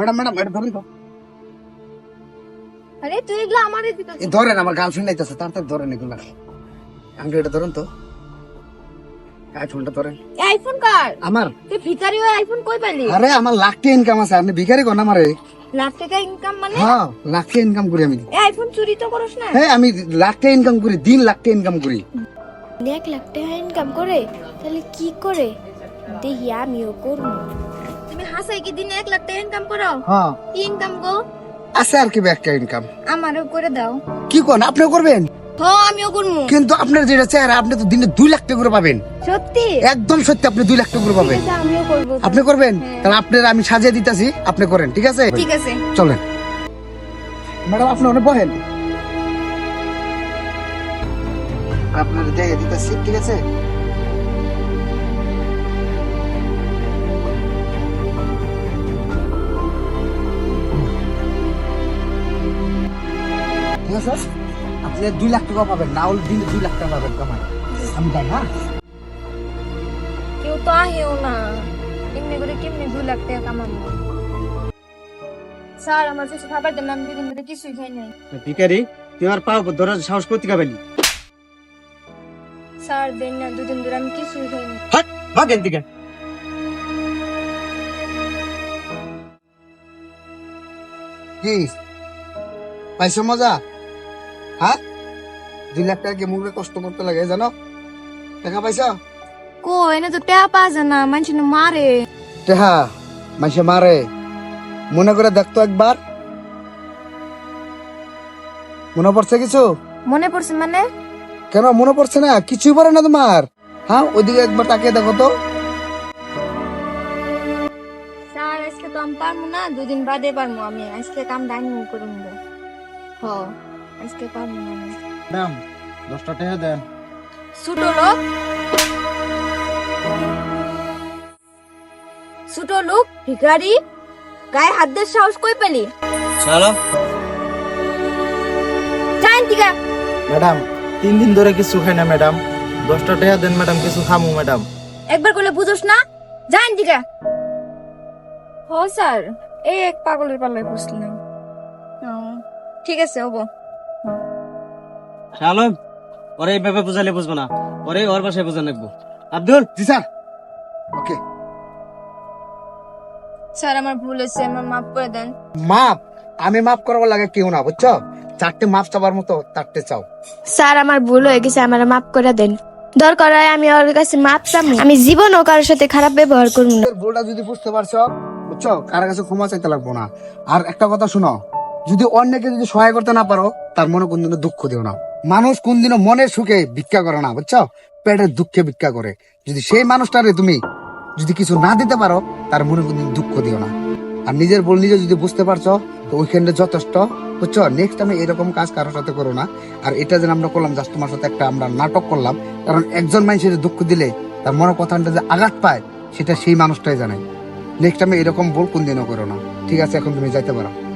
Madam madam এটা ধরেন তো। আরে তুই এগুলো আমারে দিতে ধরেন আমার গার্লফ্রেন্ড আইতেছে তাড়াতাড়ি ধরেন এগুলা। আঙ্কেল এটা ধরেন তো। আইফোনটা ধরেন। আইফোন কার? আমার? তুই ভিখারি হয়ে আইফোন কই পাইলি আরে আমার লাখ টাকা ইনকাম আছে আপনি ভিখারি কোন আমারে। লাখ টাকা ইনকাম মানে? হ্যাঁ লাখ টাকা ইনকাম করি আমি। এই আইফোন চুরি তো করস না। হ্যাঁ আমি লাখ টাকা ইনকাম করি দিন লাখ টাকা ইনকাম করি। এক লাখ টাকা ইনকাম করে তাহলে কি করে? দেখি আমিও করব। তুমি হাসাই কি দিনে এক লাখ টাকা ইনকাম করো হ্যাঁ। কি ইনকাম গো? আছে আর কি একটা ইনকাম আমারও করে দাও। কি কোন? আপনিও করবেন? হ আমিও করব কিন্তু আপনার যেটা চেহারা আপনি তো দিনে দুই লাখ টাকা করে পাবেন। সত্যি? একদম সত্যি আপনি দুই লাখ টাকা করে পাবেন। ঠিক আছে, আমিও করব। আপনি করবেন? হ্যাঁ। তাহলে আপনার আমি সাজিয়ে দিতেছি আপনি করেন ঠিক আছে? ঠিক আছে। চলেন। ম্যাডাম আপনি অনেক বহেন আপনার জায়গা দিতেছি ঠিক আছে? আছে আপনি দুই লাখ টাকা পাবেন না হলে দিনে দুই লাখ টাকা পাবেন কামাই। আমি যাই হ্যাঁ কেউ তো আহেও না। এমনি করে কেমনি দু লাখ টাকা কামাবো? স্যার আমার কিছু খাবার দেন আমি দুদিন ধরে কিছুই খাই নাই। ভিখারি তুই আর পাও ধরার সাহস করতে পারবি স্যার দেন না দুদিন ধরে আমি কিছুই খাই নাই। হাট ভাগ এন থেকে কি? পাইছো মজা? হ্যাঁ? দুই লাখ টাকা কি মুখে কষ্ট করতে লাগে জানো? টাকা পাইছো? কো এনে তো টাকা পাওয়া যায় না মানুষ মারে টেহা মাসে মারে মনে করে দেখতো একবার। মনে পড়ছে কিছু? মনে পড়ছে মানে? কেন মনে পড়ছে না? কিছুই পড়ে না তোমার। হ্যাঁ ওইদিকে একবার তাকিয়ে দেখো তো। স্যার আজকে তো আমি পারব না দুদিন বাদে পারব আমি। আজকে কাম ডাইনিং করে নেব হ। আজকে পারব না ম্যাডাম দশটা টাকা দেন। ছোট লোক। ছোট লোক ভিখারি। গায়ে হাত দিয়ে সাহস কই পেলি? চলো জান টিকা ম্যাডাম তিন দিন ধরে কিছু খাই না ম্যাডাম। দশটা টাকা দেন ম্যাডাম কিছু খামু ম্যাডাম। একবার করলে বুঝোস না? জান হ স্যার। এই এক পাগলের পাল্লায় বসলাম। ঠিক আছে হব। চলো ওরে এইভাবে বুঝালে বুঝব না। ওরে ওর বাসায় বুঝা নেব আব্দুল? জি স্যার। ওকে। স্যার আমার ভুল হয়েছে আমার মাফ করে দেন। মাপ আমি মাপ করব লাগে কেউ না বুঝছ? চারটে মাপ চাবার মতো চারটে চাও। স্যার আমার ভুল হয়ে গেছে আমার মাফ করে দেন। দরকার হয় আমি ওর কাছে মাপ চাবো আমি জীবনও কারোর সাথে খারাপ ব্যবহার করব না। তোর ভুলটা যদি বুঝতে পারছ বুঝছ? কার কাছে ক্ষমা চাইতে লাগবো না। আর একটা কথা শুনো যদি অন্যকে যদি সহায় করতে না পারো, তার মনে কোনদিনও দুঃখ দিও না। মানুষ কোনদিনও মনের সুখে ভিক্ষা করে না, বুঝছ? পেটের দুঃখে ভিক্ষা করে। যদি সেই মানুষটারে তুমি যদি কিছু না দিতে পারো, তার মনে কোনদিন দুঃখ দিও না। আর নিজের বল নিজে যদি বুঝতে পারছ, তো ওইখানে যথেষ্ট, বুঝছ? নেক্সট আমি এরকম কাজ কারোর সাথে করো না। আর এটা যেন আমরা করলাম জাস্ট তোমার সাথে একটা আমরা নাটক করলাম। কারণ একজন মানুষের দুঃখ দিলে তার মনে কথাটা যে আঘাত পায়, সেটা সেই মানুষটাই জানে। নেক্সট আমি এরকম ভুল কোনদিনও করো না। ঠিক আছে, এখন তুমি যাইতে পারো।